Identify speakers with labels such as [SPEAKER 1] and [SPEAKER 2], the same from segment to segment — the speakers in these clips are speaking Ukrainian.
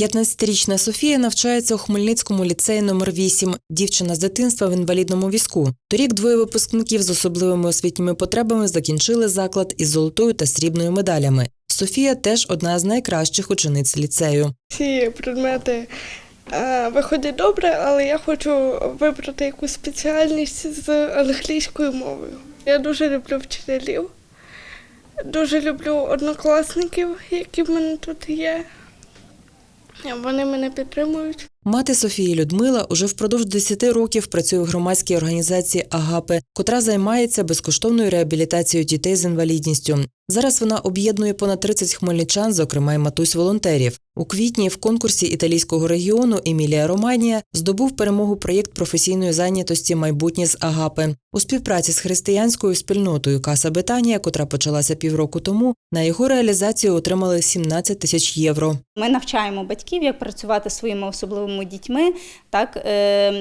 [SPEAKER 1] 15-річна Софія навчається у Хмельницькому ліцеї номер 8 Дівчина з дитинства в інвалідному візку. Торік двоє випускників з особливими освітніми потребами закінчили заклад із золотою та срібною медалями. Софія теж одна з найкращих учениць ліцею.
[SPEAKER 2] Всі предмети е, виходять добре, але я хочу вибрати якусь спеціальність з англійською мовою. Я дуже люблю вчителів, дуже люблю однокласників, які в мене тут є. Вони мене підтримують.
[SPEAKER 1] Мати Софії Людмила уже впродовж 10 років працює в громадській організації Агапи, котра займається безкоштовною реабілітацією дітей з інвалідністю. Зараз вона об'єднує понад 30 хмельничан, зокрема й матусь волонтерів. У квітні в конкурсі італійського регіону Емілія Романія здобув перемогу проєкт професійної зайнятості майбутнє з Агапи у співпраці з християнською спільнотою Каса Бетанія, котра почалася півроку тому. На його реалізацію отримали 17 тисяч євро.
[SPEAKER 3] Ми навчаємо батьків, як працювати своїми особливими дітьми, так е,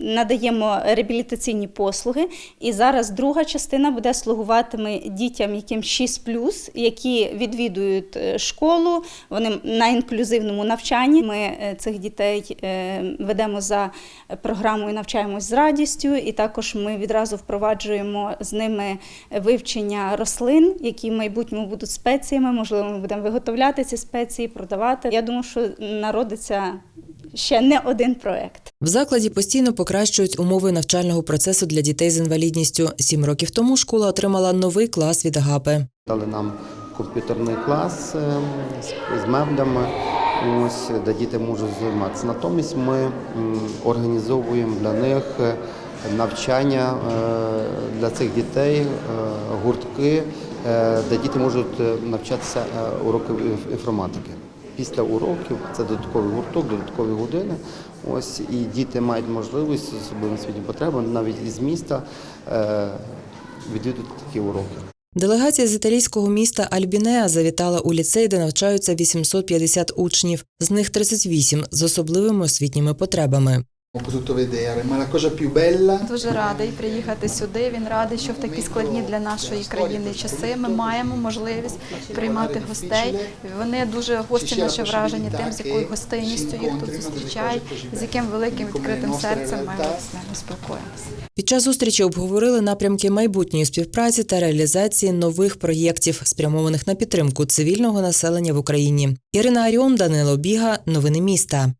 [SPEAKER 3] надаємо реабілітаційні послуги. І зараз друга частина буде слугуватиме дітям, яким 6 які відвідують е, школу. Вони на інклюзивному навчанні. Ми е, цих дітей е, ведемо за програмою Навчаємось з радістю, і також ми відразу впроваджуємо з ними вивчення рослин, які в майбутньому будуть спеціями. Можливо, ми будемо виготовляти ці спеції, продавати. Я думаю, що народиться ще не один проект.
[SPEAKER 1] В закладі постійно покращують умови навчального процесу для дітей з інвалідністю. Сім років тому школа отримала новий клас від Агапи.
[SPEAKER 4] Дали нам комп'ютерний клас е, з- меблями, ось, де діти можуть займатися. Натомість ми організовуємо для них е, навчання е, для цих дітей, гуртки, де діти можуть навчатися уроки інформатики. Після уроків це додатковий гурток, додаткові години. Ось і діти мають можливість з особливими освітніми потребами навіть із міста відвідати відвідувати такі уроки.
[SPEAKER 1] Делегація з італійського міста Альбінеа завітала у ліцей, де навчаються 850 учнів, з них 38 з особливими освітніми потребами.
[SPEAKER 5] Ho potuto vedere, ma la cosa più bella
[SPEAKER 6] Дуже радий приїхати сюди. Він радий, що в такі складні для нашої країни часи ми маємо можливість приймати гостей. Вони дуже гості наші вражені тим, з якою гостинністю їх тут зустрічають, з яким великим відкритим серцем ми з ними спілкуємося.
[SPEAKER 1] Під час зустрічі обговорили напрямки майбутньої співпраці та реалізації нових проєктів, спрямованих на підтримку цивільного населення в Україні. Ірина Аріон, Данило Біга, новини міста.